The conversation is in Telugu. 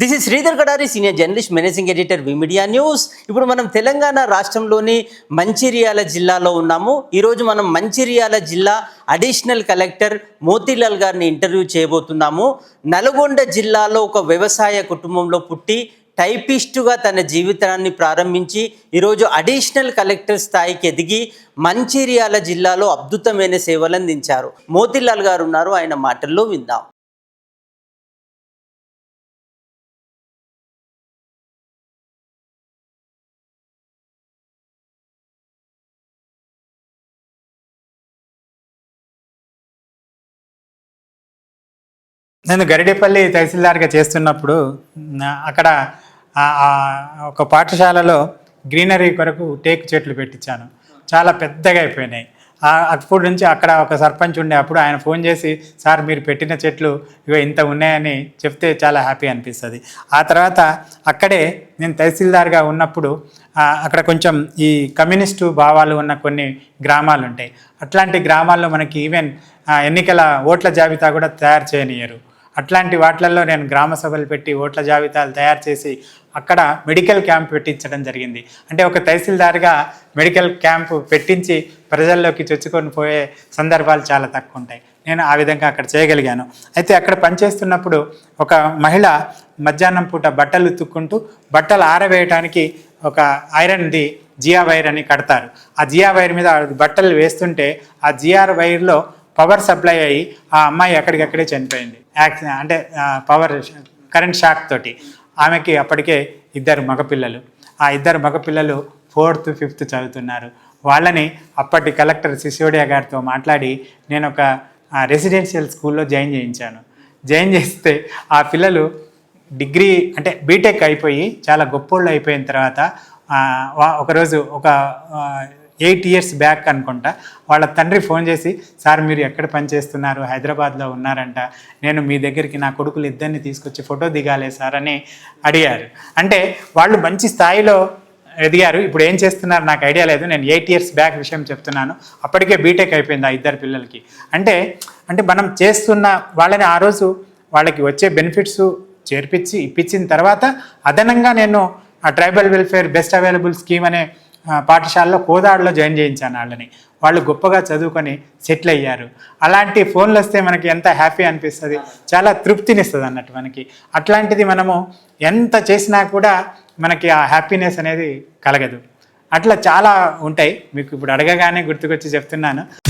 This is Sridhar Kadari senior journalist managing editor media news ఇప్పుడు మనం తెలంగాణ రాష్ట్రంలోని మంచిర్యాల జిల్లాలో ఉన్నాము. ఈరోజు మనం మంచిర్యాల జిల్లా అడిషనల్ కలెక్టర్ మోతీలాల్ గారిని ఇంటర్వ్యూ చేయబోతున్నాము. నల్గొండ జిల్లాలో ఒక వ్యవసాయ కుటుంబంలో పుట్టి టైపిస్టుగా తన జీవితాన్ని ప్రారంభించి ఈరోజు అడిషనల్ కలెక్టర్ స్థాయికి ఎదిగి మంచిర్యాల జిల్లాలో అద్భుతమైన సేవలు అందించారు. మోతీలాల్ గారు ఉన్నారు. ఆయన మాటల్లో విందాం. నేను గరిడేపల్లి తహసీల్దార్గా చేస్తున్నప్పుడు అక్కడ ఒక పాఠశాలలో గ్రీనరీ కొరకు టేకు చెట్లు పెట్టించాను. చాలా పెద్దగా అయిపోయినాయి. ఆ- అప్పుడు నుంచి అక్కడ ఒక సర్పంచ్ ఉండే అప్పుడు ఆయన ఫోన్ చేసి సార్ మీరు పెట్టిన చెట్లు ఇవి ఇంత ఉన్నాయని చెప్తే చాలా హ్యాపీ అనిపిస్తుంది. ఆ తర్వాత అక్కడే నేను తహసీల్దార్గా ఉన్నప్పుడు అక్కడ కొంచెం ఈ కమ్యూనిస్టు భావాలు ఉన్న కొన్ని గ్రామాలు ఉంటాయి అట్లాంటి గ్రామాల్లో మనకి ఈవెన్ ఎన్నికల ఓట్ల జాబితా కూడా తయారు చేయనియరు అట్లాంటి వాటిలలో నేను గ్రామ సభలు పెట్టి ఓట్ల జాబితాలు తయారు చేసి అక్కడ మెడికల్ క్యాంప్ పెట్టించడం జరిగింది. అంటే ఒక తహసీల్దార్గా మెడికల్ క్యాంపు పెట్టించి ప్రజల్లోకి చొచ్చుకొని పోయే సందర్భాలు చాలా తక్కువ ఉంటాయి నేను ఆ విధంగా అక్కడ చేయగలిగాను. అయితే అక్కడ పనిచేస్తున్నప్పుడు ఒక మహిళ మధ్యాహ్నం పూట బట్టలు ఉతుక్కుంటూ బట్టలు ఆరవేయటానికి ఒక ఐరన్ది జియా వైర్ అని కడతారు. ఆ జియా వైర్ మీద బట్టలు వేస్తుంటే ఆ జిఆర్ వైర్లో పవర్ సప్లై అయ్యి ఆ అమ్మాయి ఎక్కడికక్కడే చనిపోయింది. అంటే పవర్ కరెంట్ షాక్ తోటి. ఆమెకి అప్పటికే ఇద్దరు మగపిల్లలు. ఆ ఇద్దరు మగపిల్లలు ఫోర్త్ ఫిఫ్త్ చదువుతున్నారు. వాళ్ళని అప్పటి కలెక్టర్ సిసోడియా గారితో మాట్లాడి నేను ఒక రెసిడెన్షియల్ స్కూల్లో జాయిన్ చేయించాను. జాయిన్ చేస్తే ఆ పిల్లలు డిగ్రీ అంటే బీటెక్ అయిపోయి చాలా గొప్పోళ్ళు అయిపోయిన తర్వాత ఒకరోజు ఒక ఎయిట్ ఇయర్స్ బ్యాక్ అనుకుంటా వాళ్ళ తండ్రి ఫోన్ చేసి సార్ మీరు ఎక్కడ పనిచేస్తున్నారు హైదరాబాద్లో ఉన్నారంట. నేను మీ దగ్గరికి నా కొడుకులు ఇద్దరిని తీసుకొచ్చి ఫోటో దిగాలే సార్ అని అడిగారు. అంటే వాళ్ళు మంచి స్థాయిలో ఎదిగారు. ఇప్పుడు ఏం చేస్తున్నారు? నాకు ఐడియా లేదు. నేను ఎయిట్ ఇయర్స్ బ్యాక్ విషయం చెప్తున్నాను. అప్పటికే బీటెక్ అయిపోయింది ఆ ఇద్దరు పిల్లలకి. అంటే అంటే మనం చేస్తున్న వాళ్ళని ఆ రోజు వాళ్ళకి వచ్చే బెనిఫిట్స్ చేర్పించి ఇప్పించిన తర్వాత అదనంగా నేను ఆ tribal welfare best available scheme అనే పాఠశాలలో కోదాడులో జాయిన్ చేయించాను వాళ్ళని. వాళ్ళు గొప్పగా చదువుకొని సెటిల్ అయ్యారు. అలాంటి ఫోన్లు వస్తే మనకి ఎంత హ్యాపీ అనిపిస్తుంది. చాలా తృప్తినిస్తుంది అన్నట్టు మనకి. అట్లాంటిది మనము ఎంత చేసినా కూడా మనకి ఆ హ్యాపీనెస్ అనేది కలగదు. అట్లా చాలా ఉంటాయి. మీకు ఇప్పుడు అడగగానే గుర్తుకొచ్చి చెప్తున్నాను.